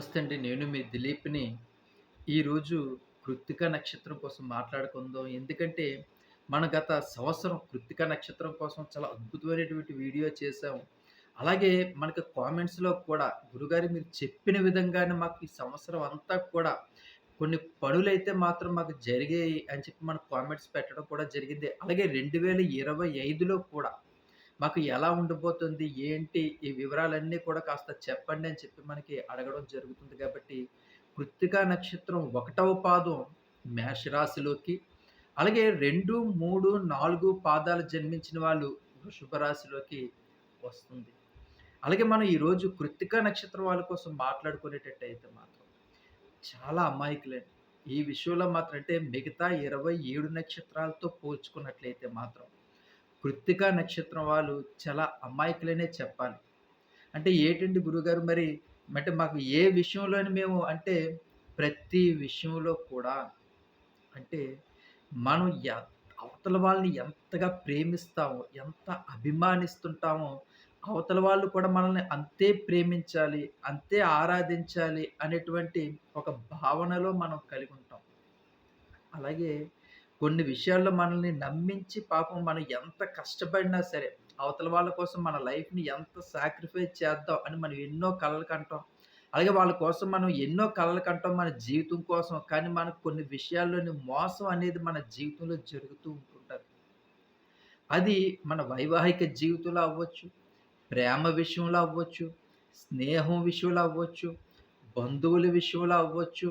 నమస్తే అండి. నేను మీ దిలీప్‌ని. ఈరోజు కృత్తిక నక్షత్రం కోసం మాట్లాడుకుందాం. ఎందుకంటే, మన గత సంవత్సరం కృత్తిక నక్షత్రం కోసం చాలా అద్భుతమైనటువంటి వీడియో చేసాం అలాగే మనకు కామెంట్స్‌లో కూడా గురుగారు మీరు చెప్పిన విధంగానే మాకు ఈ సంవత్సరం అంతా కూడా కొన్ని పనులైతే మాత్రం మాకు జరిగాయి అని చెప్పి మనకు కామెంట్స్ పెట్టడం కూడా జరిగింది. అలాగే 2025లో కూడా మాకు ఎలా ఉండబోతుంది? ఏంటి? ఈ వివరాలన్నీ కూడా కాస్త చెప్పండి అని చెప్పి మనకి అడగడం జరుగుతుంది కాబట్టి, కృత్తికా నక్షత్రం ఒకటవ పాదం మేషరాశిలోకి, అలాగే 2, 3, 4 పాదాలు జన్మించిన వాళ్ళు వృషభ రాశిలోకి వస్తుంది. అలాగే మనం ఈరోజు కృత్తికా నక్షత్రం వాళ్ళ కోసం మాట్లాడుకునేటట్టయితే మాత్రం చాలా అమాయకులండి. ఈ విషయంలో మాత్రం అంటే మిగతా 27 నక్షత్రాలతో పోల్చుకున్నట్లయితే మాత్రం కృత్తికా నక్షత్రం వాళ్ళు చాలా అమాయకులనే చెప్పాలి. అంటే ఏంటండి గురువుగారు మరి అంటే మాకు ఏ విషయంలోని మేము అంటే ప్రతి విషయంలో కూడా అంటే మనం అవతల వాళ్ళని ఎంతగా ప్రేమిస్తామో, ఎంత అభిమానిస్తుంటామో, అవతల వాళ్ళు కూడా మనల్ని అంతే ప్రేమించాలి, అంతే ఆరాధించాలి అనేటువంటి ఒక భావనలో మనం కలిగి ఉంటాం అలాగే కొన్ని విషయాల్లో మనల్ని నమ్మించి పాపం మనం ఎంత కష్టపడినా సరే, అవతల వాళ్ళ కోసం మన లైఫ్‌ని ఎంత సాక్రిఫైస్ చేద్దాం అని మనం ఎన్నో కళలు కంటాం. అలాగే వాళ్ళ కోసం మనం ఎన్నో కళలు కంటాం మన జీవితం కోసం. కానీ మనకు కొన్ని విషయాల్లోని మోసం అనేది మన జీవితంలో జరుగుతూ ఉంటుంటుంది అది మన వైవాహిక జీవితంలో అవ్వచ్చు, ప్రేమ విషయంలో అవ్వచ్చు, స్నేహం విషయంలో అవ్వచ్చు, బంధువుల విషయంలో అవ్వచ్చు.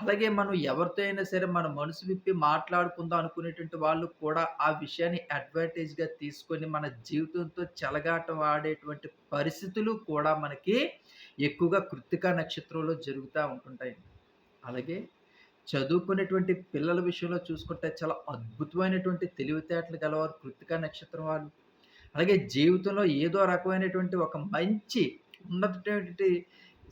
అలాగే మనం ఎవరితో అయినా సరే మన మనసు విప్పి మాట్లాడుకుందాం అనుకునేటువంటి వాళ్ళు కూడా ఆ విషయాన్ని అడ్వాంటేజ్‌గా తీసుకొని మన జీవితంతో చెలగాటం ఆడేటువంటి పరిస్థితులు కూడా మనకి ఎక్కువగా కృత్తికా నక్షత్రంలో జరుగుతూ ఉంటుంటాయి. అలాగే చదువుకునేటువంటి పిల్లల విషయంలో చూసుకుంటే చాలా అద్భుతమైనటువంటి తెలివితేటలు గలవారు కృత్తికా నక్షత్రం వాళ్ళు. అలాగే జీవితంలో ఏదో రకమైనటువంటి ఒక మంచి ఉన్నతమైనటువంటి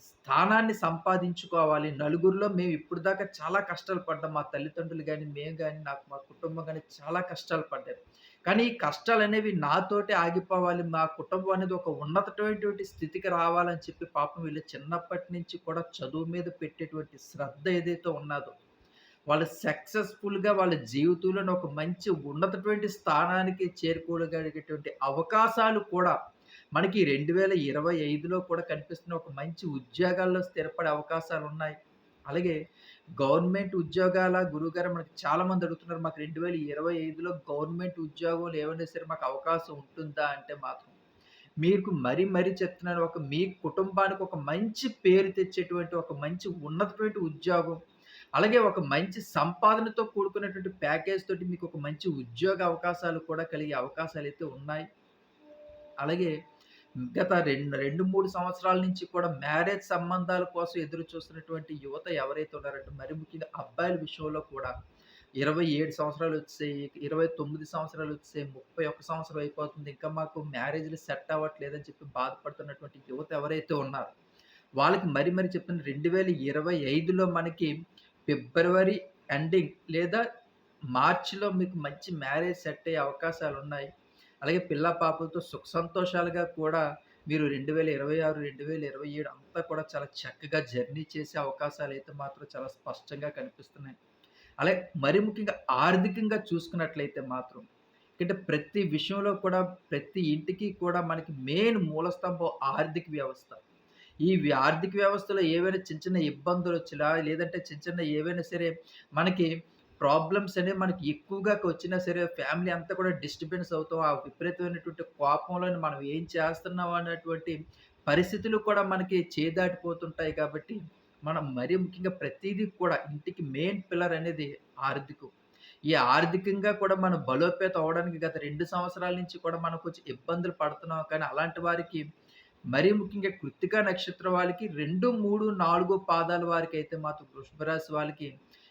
స్థానాన్ని సంపాదించుకోవాలి. నలుగురిలో మేము ఇప్పటిదాకా చాలా కష్టాలు పడ్డాం. మా తల్లిదండ్రులు కానీ మేము కానీ నాకు మా కుటుంబం కానీ చాలా కష్టాలు పడ్డారు. కానీ ఈ కష్టాలు అనేవి నాతోటే ఆగిపోవాలి. మా కుటుంబం అనేది ఒక ఉన్నతమైనటువంటి స్థితికి రావాలని చెప్పి పాపం వీళ్ళు చిన్నప్పటి నుంచి కూడా చదువు మీద పెట్టేటువంటి శ్రద్ధ ఏదైతే ఉన్నదో వాళ్ళు సక్సెస్‌ఫుల్‌గా వాళ్ళ జీవితంలోని ఒక మంచి ఉన్నతటువంటి స్థానానికి చేరుకోగలిగేటువంటి అవకాశాలు కూడా మనకి 2025లో కూడా కనిపిస్తున్న ఒక మంచి ఉద్యోగాల్లో స్థిరపడే అవకాశాలు ఉన్నాయి అలాగే గవర్నమెంట్ ఉద్యోగాల గురుగారు మనకి చాలామంది అడుగుతున్నారు. మాకు 2025లో గవర్నమెంట్ ఉద్యోగం ఏమైనా సరే మాకు అవకాశం ఉంటుందా? అంటే మాత్రం మీకు మరీ మరీ చెప్తున్నాను. ఒక మీ కుటుంబానికి ఒక మంచి పేరు తెచ్చేటువంటి ఒక మంచి ఉన్నతమైన ఉద్యోగం, అలాగే ఒక మంచి సంపాదనతో కూడుకున్నటువంటి ప్యాకేజ్ తోటి మీకు ఒక మంచి ఉద్యోగ అవకాశాలు కూడా కలిగే అవకాశాలు అయితే ఉన్నాయి. అలాగే గత రెండు 2, 3 సంవత్సరాల నుంచి కూడా మ్యారేజ్ సంబంధాల కోసం ఎదురు చూస్తున్నటువంటి యువత ఎవరైతే ఉన్నారంటే మరి ముఖ్యంగా అబ్బాయిల విషయంలో కూడా 27 సంవత్సరాలు వస్తే ఇరవై తొమ్మిది సంవత్సరాలు వచ్చాయి ముప్పై ఒక్క సంవత్సరం అయిపోతుంది. ఇంకా మాకు మ్యారేజ్‌లు సెట్ అవ్వట్లేదని చెప్పి బాధపడుతున్నటువంటి యువత ఎవరైతే ఉన్నారో, వాళ్ళకి మరి మరి చెప్పిన రెండు వేల ఇరవై ఐదులో మనకి ఫిబ్రవరి ఎండింగ్ లేదా మార్చిలో మీకు మంచి మ్యారేజ్ సెట్ అయ్యే అవకాశాలు ఉన్నాయి అలాగే పిల్ల పాపలతో సుఖ సంతోషాలుగా కూడా మీరు 2026, 2027 అంతా కూడా చాలా చక్కగా జర్నీ చేసే అవకాశాలు అయితే మాత్రం చాలా స్పష్టంగా కనిపిస్తున్నాయి. అలాగే మరి ముఖ్యంగా ఆర్థికంగా చూసుకున్నట్లయితే మాత్రం అంటే ప్రతి విషయంలో కూడా ప్రతి ఇంటికి కూడా మనకి మెయిన్ మూలస్తంభం ఆర్థిక వ్యవస్థ. ఈ ఆర్థిక వ్యవస్థలో ఏవైనా చిన్న చిన్న ఇబ్బందులు వచ్చినా లేదంటే చిన్న చిన్న ఏవైనా సరే మనకి ప్రాబ్లమ్స్ అనేవి మనకి ఎక్కువగా వచ్చినా సరే ఫ్యామిలీ అంతా కూడా డిస్టర్బెన్స్ అవుతాం. ఆ విపరీతమైనటువంటి కోపంలో మనం ఏం చేస్తున్నాం అనేటువంటి పరిస్థితులు కూడా మనకి చేదాటిపోతుంటాయి కాబట్టి, మనం మరీ ముఖ్యంగా ప్రతిదీ కూడా ఇంటికి మెయిన్ పిల్లర్ అనేది ఆర్థికం. ఈ ఆర్థికంగా కూడా మనం బలోపేత అవ్వడానికి గత రెండు సంవత్సరాల నుంచి కూడా మనం కొంచెం ఇబ్బందులు పడుతున్నాం. కానీ అలాంటి వారికి మరీ ముఖ్యంగా కృత్తికా నక్షత్రం వాళ్ళకి 2, 3, 4 పాదాల వారికి అయితే మాత్రం వృషభ రాశి వాళ్ళకి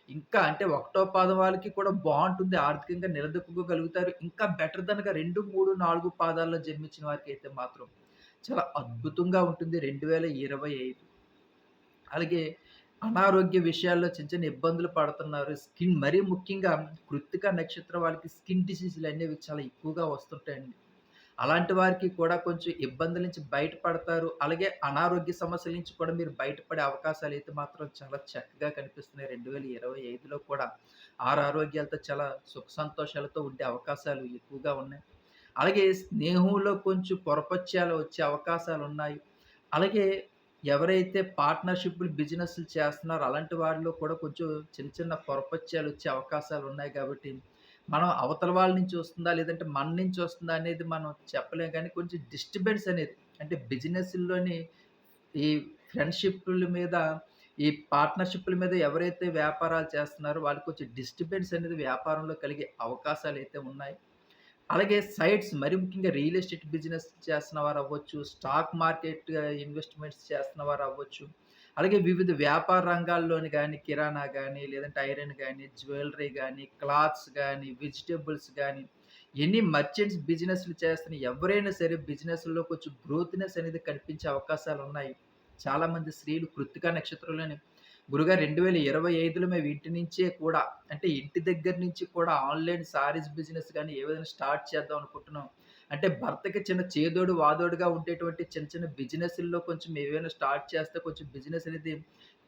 ఇంకా అంటే ఒకటో పాదం వాళ్ళకి కూడా బాగుంటుంది ఆర్థికంగా నిలదొక్కుకోగలుగుతారు. ఇంకా బెటర్ దెన్‌గా 2, 3, 4 పాదాల్లో జన్మించిన వారికైతే మాత్రం చాలా అద్భుతంగా ఉంటుంది 2025. అలాగే అనారోగ్య విషయాల్లో చిన్న చిన్న ఇబ్బందులు పడుతున్నారు. స్కిన్ మరీ ముఖ్యంగా కృత్తిక నక్షత్రం వాళ్ళకి స్కిన్ డిసీజులనేవి చాలా ఎక్కువగా వస్తుంటాయండి. అలాంటి వారికి కూడా కొంచెం ఇబ్బందుల నుంచి బయటపడతారు. అలాగే అనారోగ్య సమస్యల నుంచి కూడా మీరు బయటపడే అవకాశాలు అయితే మాత్రం చాలా చక్కగా కనిపిస్తున్నాయి. 2025లో కూడా ఆరారోగ్యాలతో చాలా సుఖ సంతోషాలతో ఉండే అవకాశాలు ఎక్కువగా ఉన్నాయి. అలాగే స్నేహంలో కొంచెం పొరపచ్యాలు వచ్చే అవకాశాలు ఉన్నాయి అలాగే ఎవరైతే పార్ట్నర్‌షిప్‌లు, బిజినెస్‌లు చేస్తున్నారో అలాంటి వారిలో కూడా కొంచెం చిన్న చిన్న పొరపచ్యాలు వచ్చే అవకాశాలు ఉన్నాయి కాబట్టి, మనం అవతల వాళ్ళ నుంచి వస్తుందా? లేదంటే మన నుంచి వస్తుందా? అనేది మనం చెప్పలేం కానీ కొంచెం డిస్టర్బెన్స్ అనేది అంటే బిజినెస్లోని ఈ ఫ్రెండ్షిప్ల మీద, ఈ పార్ట్నర్షిప్ల మీద ఎవరైతే వ్యాపారాలు చేస్తున్నారో వాళ్ళకి కొంచెం డిస్టర్బెన్స్ అనేది వ్యాపారంలో కలిగే అవకాశాలు అయితే ఉన్నాయి. అలాగే సైట్స్ మరి ముఖ్యంగా రియల్ ఎస్టేట్ బిజినెస్ చేస్తున్న వారవ్వచ్చు, స్టాక్ మార్కెట్ ఇన్వెస్ట్‌మెంట్స్ చేస్తున్న వారవ్వచ్చు. అలాగే వివిధ వ్యాపార రంగాల్లోని కానీ కిరాణా కానీ లేదంటే ఐరన్ కానీ జ్యువెలరీ కానీ క్లాత్స్ కానీ వెజిటేబుల్స్ కానీ ఎన్ని మర్చెంట్స్ బిజినెస్‌లు చేస్తున్న ఎవరైనా సరే బిజినెస్‌లో కొంచెం గ్రోత్‌నెస్ అనేది కనిపించే అవకాశాలు ఉన్నాయి చాలామంది స్త్రీలు కృత్తికా నక్షత్రంలోని గురుగారు 2025లో మేము ఇంటి నుంచే కూడా అంటే ఇంటి దగ్గర నుంచి కూడా ఆన్‌లైన్ శారీస్ బిజినెస్ కానీ ఏ విధంగా స్టార్ట్ చేద్దాం అనుకుంటున్నాం. అంటే భర్తకి చిన్న చేదోడు వాదోడుగా ఉండేటువంటి చిన్న చిన్న బిజినెస్‌ల్లో కొంచెం ఏవైనా స్టార్ట్ చేస్తే కొంచెం బిజినెస్ అనేది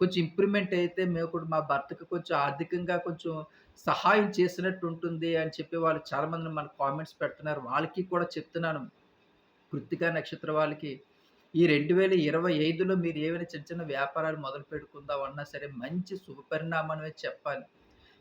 కొంచెం ఇంప్రూవ్‌మెంట్ అయితే మేము కూడా మా భర్తకి కొంచెం ఆర్థికంగా కొంచెం సహాయం చేసినట్టు ఉంటుంది అని చెప్పి వాళ్ళు చాలామంది మన కామెంట్స్ పెడుతున్నారు. వాళ్ళకి కూడా చెప్తున్నాను. కృత్తికా నక్షత్ర వాళ్ళకి ఈ 2025లో మీరు ఏమైనా చిన్న చిన్న వ్యాపారాలు మొదలుపెట్టుకుందాం అన్నా సరే మంచి శుభపరిణామమే చెప్పాలి.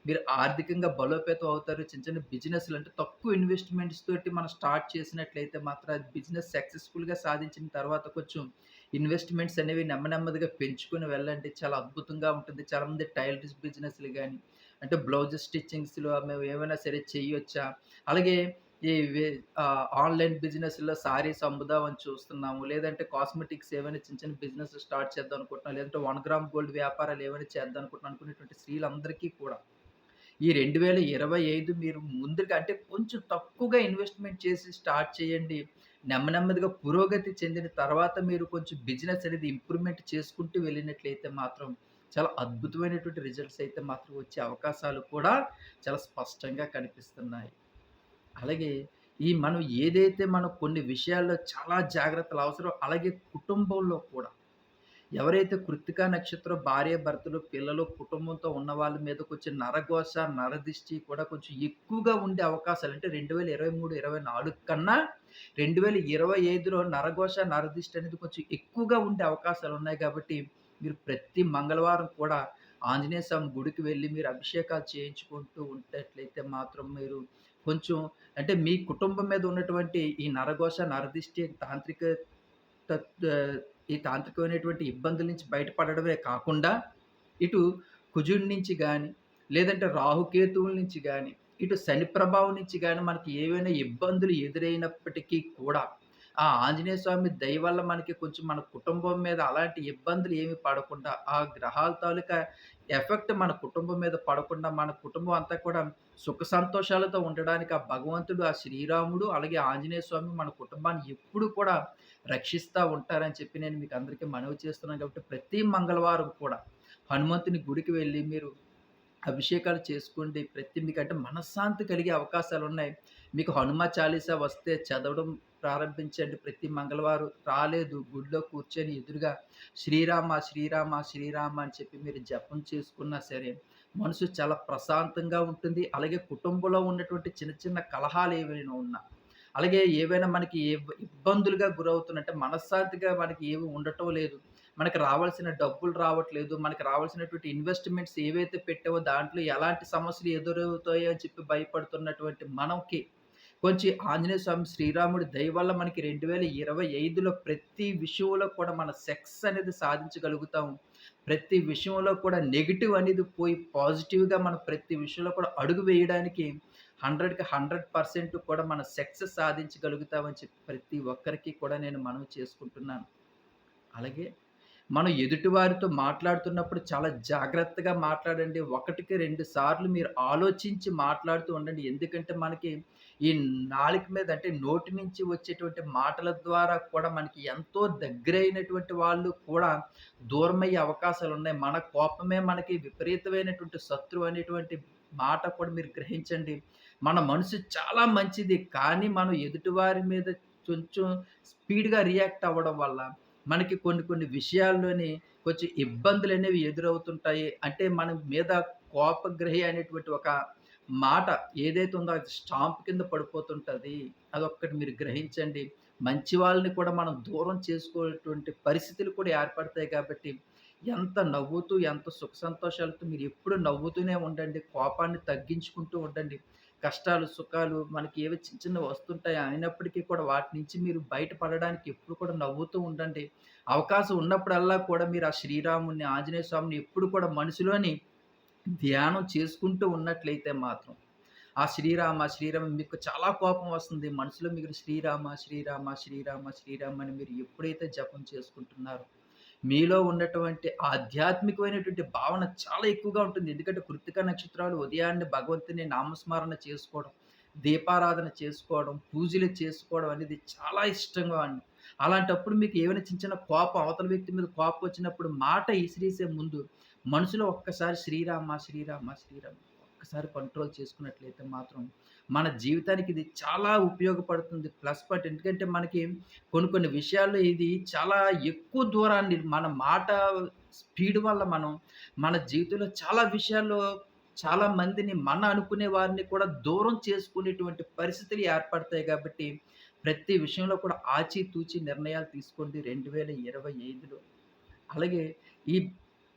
మీరు ఆర్థికంగా బలోపేతం అవుతారు. చిన్న చిన్న బిజినెస్‌లు అంటే తక్కువ ఇన్వెస్ట్‌మెంట్స్ తోటి మనం స్టార్ట్ చేసినట్లయితే మాత్రం అది బిజినెస్ సక్సెస్‌ఫుల్‌గా సాధించిన తర్వాత కొంచెం ఇన్వెస్ట్‌మెంట్స్ అనేవి నెమ్మ నెమ్మదిగా పెంచుకొని వెళ్ళండి. చాలా అద్భుతంగా ఉంటుంది. చాలామంది టైలర్స్ బిజినెస్‌లు కానీ అంటే బ్లౌజ్ స్టిచ్చింగ్స్‌లో మేము ఏమైనా సరే చేయొచ్చా? అలాగే ఈ ఆన్‌లైన్ బిజినెస్‌లో సారీస్ అమ్ముదామని చూస్తున్నాము. లేదంటే కాస్మెటిక్స్ ఏమైనా చిన్న చిన్న బిజినెస్ స్టార్ట్ చేద్దాం అనుకుంటున్నాం. లేదంటే వన్ గ్రామ్ గోల్డ్ వ్యాపారాలు ఏమైనా చేద్దాం అనుకుంటున్నాం అనుకునేటువంటి స్త్రీలందరికీ కూడా ఈ 2025 మీరు ముందుగా అంటే కొంచెం తక్కువగా ఇన్వెస్ట్‌మెంట్ చేసి స్టార్ట్ చేయండి. నెమ్మ నెమ్మదిగా పురోగతి చెందిన తర్వాత మీరు కొంచెం బిజినెస్ అనేది ఇంప్రూవ్‌మెంట్ చేసుకుంటూ వెళ్ళినట్లయితే మాత్రం చాలా అద్భుతమైనటువంటి రిజల్ట్స్ అయితే మాత్రం వచ్చే అవకాశాలు కూడా చాలా స్పష్టంగా కనిపిస్తున్నాయి. అలాగే ఈ మనం ఏదైతే మనం కొన్ని విషయాల్లో చాలా జాగ్రత్తలు అవసరం అలాగే కుటుంబంలో కూడా. ఎవరైతే కృత్తికా నక్షత్రం భార్యాభర్తలు, పిల్లలు, కుటుంబంతో ఉన్న వాళ్ళ మీద కొంచెం నరఘోష, నరదిష్టి కూడా కొంచెం ఎక్కువగా ఉండే అవకాశాలు అంటే 2023, 24 కన్నా 2025లో నరఘోష, నరదిష్టి అనేది కొంచెం ఎక్కువగా ఉండే అవకాశాలు ఉన్నాయి కాబట్టి, మీరు ప్రతి మంగళవారం కూడా ఆంజనేయ స్వామి గుడికి వెళ్ళి మీరు అభిషేకాలు చేయించుకుంటూ ఉండేట్లయితే మాత్రం మీరు కొంచెం అంటే మీ కుటుంబం మీద ఉన్నటువంటి ఈ నరఘోష, నరదిష్టి, తాంత్రిక ఈ తాంత్రికమైనటువంటి ఇబ్బందుల నుంచి బయటపడడమే కాకుండా, ఇటు కుజుడి నుంచి కానీ లేదంటే రాహుకేతువుల నుంచి కానీ ఇటు శని ప్రభావం నుంచి కానీ మనకి ఏవైనా ఇబ్బందులు ఎదురైనప్పటికీ కూడా, ఆ ఆంజనేయ స్వామి దయ వల్ల మనకి కొంచెం మన కుటుంబం మీద అలాంటి ఇబ్బందులు ఏమి పడకుండా, ఆ గ్రహాల తాలూకా ఎఫెక్ట్ మన కుటుంబం మీద పడకుండా, మన కుటుంబం అంతా కూడా సుఖ సంతోషాలతో ఉండడానికి ఆ భగవంతుడు, ఆ శ్రీరాముడు, అలాగే ఆంజనేయ స్వామి మన కుటుంబాన్ని ఎప్పుడు కూడా రక్షిస్తూ ఉంటారని చెప్పి నేను మీకు అందరికీ మనవి చేస్తున్నాను కాబట్టి, ప్రతి మంగళవారం కూడా హనుమంతుని గుడికి వెళ్ళి మీరు అభిషేకాలు చేసుకోండి. ప్రతి మీకంటే మనశ్శాంతి కలిగే అవకాశాలు ఉన్నాయి మీకు హనుమ చాలీసా వస్తే చదవడం ప్రారంభించండి. ప్రతి మంగళవారం రాలేదు గుడిలో కూర్చొని ఎదురుగా శ్రీరామ, శ్రీరామ, శ్రీరామ అని చెప్పి మీరు జపం చేసుకున్నా సరే, మనసు చాలా ప్రశాంతంగా ఉంటుంది. అలాగే కుటుంబంలో ఉన్నటువంటి చిన్న చిన్న కలహాలు ఏవైనా ఉన్నా, అలాగే ఏవైనా మనకి ఏ ఇబ్బందులుగా గురవుతున్నట్టే మనశ్శాంతిగా మనకి ఏమి ఉండటం లేదు. మనకు రావాల్సిన డబ్బులు రావట్లేదు. మనకు రావాల్సినటువంటి ఇన్వెస్ట్‌మెంట్స్ ఏవైతే పెట్టావో దాంట్లో ఎలాంటి సమస్యలు ఎదురవుతాయో అని చెప్పి భయపడుతున్నటువంటి మనకి కొంచెం ఆంజనేయ స్వామి శ్రీరాముడి దయ వల్ల మనకి 2025లో ప్రతి విషయంలో కూడా మన సెక్స్ అనేది సాధించగలుగుతాం ప్రతి విషయంలో కూడా నెగిటివ్ అనేది పోయి పాజిటివ్‌గా మనం ప్రతి విషయంలో కూడా అడుగు వేయడానికి 100కి 100% కూడా మన సెక్స్ సాధించగలుగుతామని చెప్పి ప్రతి ఒక్కరికి కూడా నేను మనం చేసుకుంటున్నాను. అలాగే మనం ఎదుటివారితో మాట్లాడుతున్నప్పుడు చాలా జాగ్రత్తగా మాట్లాడండి. ఒకటికి రెండు సార్లు మీరు ఆలోచించి మాట్లాడుతూ ఉండండి. ఎందుకంటే మనకి ఈ నాలుక మీద అంటే నోటి నుంచి వచ్చేటువంటి మాటల ద్వారా కూడా మనకి ఎంతో దగ్గరైనటువంటి వాళ్ళు కూడా దూరమయ్యే అవకాశాలు ఉన్నాయి మన కోపమే మనకి విపరీతమైనటువంటి శత్రువు అనేటువంటి మాట కూడా మీరు గ్రహించండి. మన మనసు చాలా మంచిది. కానీ మనం ఎదుటివారి మీద కొంచెం స్పీడ్‌గా రియాక్ట్ అవ్వడం వల్ల మనకి కొన్ని కొన్ని విషయాల్లోని కొంచెం ఇబ్బందులు అనేవి ఎదురవుతుంటాయి. అంటే మన మీద కోపగ్రహి అనేటువంటి ఒక మాట ఏదైతే ఉందో అది స్టాంప్ కింద పడిపోతుంటుంది అదొక్కటి మీరు గ్రహించండి. మంచి వాళ్ళని కూడా మనం దూరం చేసుకోటువంటి పరిస్థితులు కూడా ఏర్పడతాయి కాబట్టి ఎంత నవ్వుతూ, ఎంత సుఖ సంతోషాలతో మీరు ఎప్పుడు నవ్వుతూనే ఉండండి. కోపాన్ని తగ్గించుకుంటూ ఉండండి. కష్టాలు, సుఖాలు మనకి ఏవి చిన్న చిన్నవి వస్తుంటాయి. అయినప్పటికీ కూడా వాటి నుంచి మీరు బయటపడడానికి ఎప్పుడు కూడా నవ్వుతూ ఉండండి. అవకాశం ఉన్నప్పుడల్లా కూడా మీరు ఆ శ్రీరాముని ఆంజనేయ స్వామిని ఎప్పుడు కూడా మనసులోని ధ్యానం చేసుకుంటూ ఉన్నట్లయితే మాత్రం ఆ శ్రీరామ, శ్రీరామ మీకు చాలా కోపం వస్తుంది. మనసులో మీరు శ్రీరామ, శ్రీరామ, శ్రీరామ, శ్రీరామ అని మీరు ఎప్పుడైతే జపం చేసుకుంటున్నారో మీలో ఉన్నటువంటి ఆధ్యాత్మికమైనటువంటి భావన చాలా ఎక్కువగా ఉంటుంది. ఎందుకంటే కృత్తిక నక్షత్రాలు ఉదయాన్నే భగవంతుని నామస్మరణ చేసుకోవడం, దీపారాధన చేసుకోవడం, పూజలు చేసుకోవడం అనేది చాలా ఇష్టంగా అండి. అలాంటప్పుడు మీకు ఏమైనా చిన్న చిన్న కోపం అవతల వ్యక్తి మీద కోపం వచ్చినప్పుడు మాట ఇసిరేసే ముందు మనసులో ఒక్కసారి శ్రీరామ, శ్రీరామ, శ్రీరామ ఒక్కసారి కంట్రోల్ చేసుకున్నట్లయితే మాత్రం మన జీవితానికి ఇది చాలా ఉపయోగపడుతుంది. ప్లస్ పాయింట్ ఎందుకంటే మనకి కొన్ని కొన్ని విషయాల్లో ఇది చాలా ఎక్కువ దూరాన్ని మన మాట స్పీడ్ వల్ల మనం మన జీవితంలో చాలా విషయాల్లో చాలా మందిని మన అనుకునే వారిని కూడా దూరం చేసుకునేటువంటి పరిస్థితులు ఏర్పడతాయి కాబట్టి ప్రతి విషయంలో కూడా ఆచితూచి నిర్ణయాలు తీసుకోండి 2025లో. అలాగే ఈ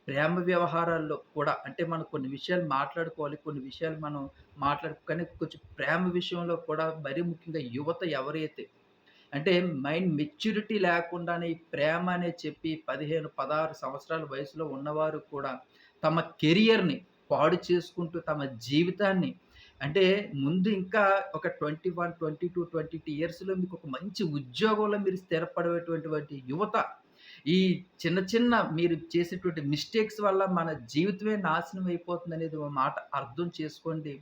ప్రేమ వ్యవహారాల్లో కూడా అంటే మనం కొన్ని విషయాలు మాట్లాడుకోవాలి. కొన్ని విషయాలు మనం మాట్లాడుకో కానీ కొంచెం ప్రేమ విషయంలో కూడా మరీ ముఖ్యంగా యువత ఎవరైతే అంటే మైండ్ మెచ్యూరిటీ లేకుండానే ఈ ప్రేమ అనే చెప్పి 15, 16 సంవత్సరాల వయసులో ఉన్నవారు కూడా తమ కెరియర్‌ని పాడు చేసుకుంటూ తమ జీవితాన్ని అంటే ముందు ఇంకా ఒక 21, 22, 22 ఇయర్స్‌లో మీకు ఒక మంచి ఉద్యోగంలో మీరు స్థిరపడేటువంటి యువత ఈ చిన్న చిన్న మీరు చేసేటువంటి మిస్టేక్స్ వల్ల మన జీవితమే నాశనం అయిపోతుందనేది అనేది మాట అర్థం చేసుకోండి.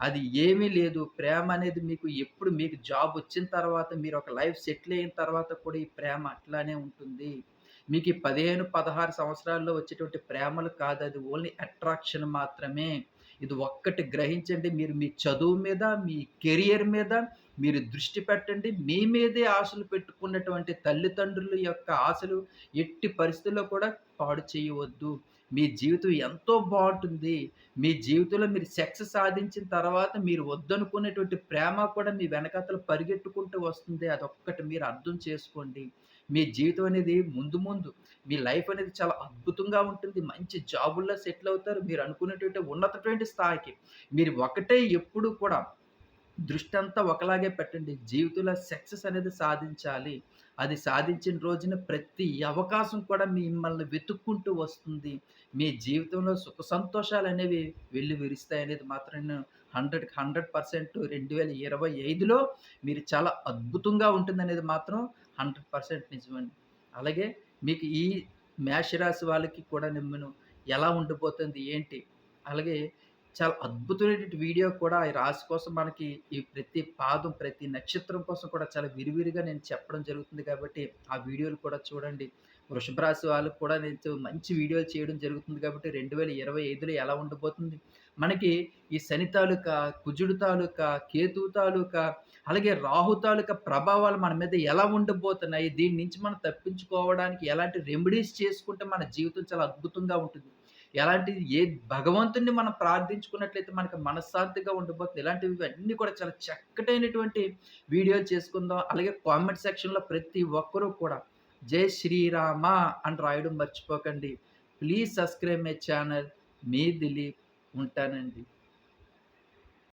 అది ఏమీ లేదు. ప్రేమ అనేది మీకు ఎప్పుడు మీకు జాబ్ వచ్చిన తర్వాత మీరు ఒక లైఫ్ సెటిల్ అయిన తర్వాత కూడా ఈ ప్రేమ అట్లానే ఉంటుంది. మీకు ఈ 15, 16 సంవత్సరాల్లో వచ్చేటువంటి ప్రేమలు కాదు. అది ఓన్లీ అట్రాక్షన్ మాత్రమే. ఇది ఒక్కటి గ్రహించండి. మీరు మీ చదువు మీద, మీ కెరియర్ మీద మీరు దృష్టి పెట్టండి. మీ మీదే ఆశలు పెట్టుకున్నటువంటి తల్లిదండ్రుల యొక్క ఆశలు ఎట్టి పరిస్థితుల్లో కూడా పాడు చేయవద్దు. మీ జీవితం ఎంతో బాగుంటుంది మీ జీవితంలో మీరు సెక్స్ సాధించిన తర్వాత మీరు వద్దనుకునేటువంటి ప్రేమ కూడా మీ వెనకాతల పరిగెట్టుకుంటూ వస్తుంది. అదొక్కటి మీరు అర్థం చేసుకోండి. మీ జీవితం అనేది ముందు ముందు మీ లైఫ్ అనేది చాలా అద్భుతంగా ఉంటుంది. మంచి జాబుల్లో సెటిల్ అవుతారు. మీరు అనుకునేటువంటి ఉన్నతటువంటి స్థాయికి. మీరు ఒకటే ఎప్పుడు కూడా దృష్టంతా ఒకలాగే పెట్టండి. జీవితంలో సక్సెస్ అనేది సాధించాలి. అది సాధించిన రోజున ప్రతి అవకాశం కూడా మిమ్మల్ని వెతుక్కుంటూ వస్తుంది. మీ జీవితంలో సుఖ సంతోషాలు అనేవి వెళ్ళి విరుస్తాయి అనేది మాత్రం నేను 100కి 100% 2025లో మీరు చాలా అద్భుతంగా ఉంటుంది అనేది మాత్రం 100% నిజమండి. అలాగే మీకు ఈ మేషరాశి వాళ్ళకి కూడా నిమ్మను ఎలా ఉండిపోతుంది ఏంటి? అలాగే చాలా అద్భుతమైనటువంటి వీడియో కూడా ఈ రాశి కోసం మనకి ఈ ప్రతి పాదం, ప్రతి నక్షత్రం కోసం కూడా చాలా విరివిరిగా నేను చెప్పడం జరుగుతుంది కాబట్టి, ఆ వీడియోలు కూడా చూడండి. వృషభ రాశి వాళ్ళకి కూడా నేను మంచి వీడియోలు చేయడం జరుగుతుంది కాబట్టి 2025లో ఎలా ఉండబోతుంది? మనకి ఈ శని తాలూకా, కుజుడు తాలూకా, కేతువు తాలూకా, అలాగే రాహు తాలూకా ప్రభావాలు మన మీద ఎలా ఉండబోతున్నాయి? దీని నుంచి మనం తప్పించుకోవడానికి ఎలాంటి రెమెడీస్ చేసుకుంటే మన జీవితం చాలా అద్భుతంగా ఉంటుంది. ఎలాంటి ఏ భగవంతుణ్ణి మనం ప్రార్థించుకున్నట్లయితే మనకి మనశ్శాంతిగా ఉండబోతుంది. ఇలాంటివి అన్నీ కూడా చాలా చక్కటైనటువంటి వీడియోలు చేసుకుందాం. అలాగే కామెంట్ సెక్షన్‌లో ప్రతి ఒక్కరూ కూడా జై శ్రీరామ అని రాయడం మర్చిపోకండి. Please subscribe my channel. మీ దిలీప్ ఉంటానండి.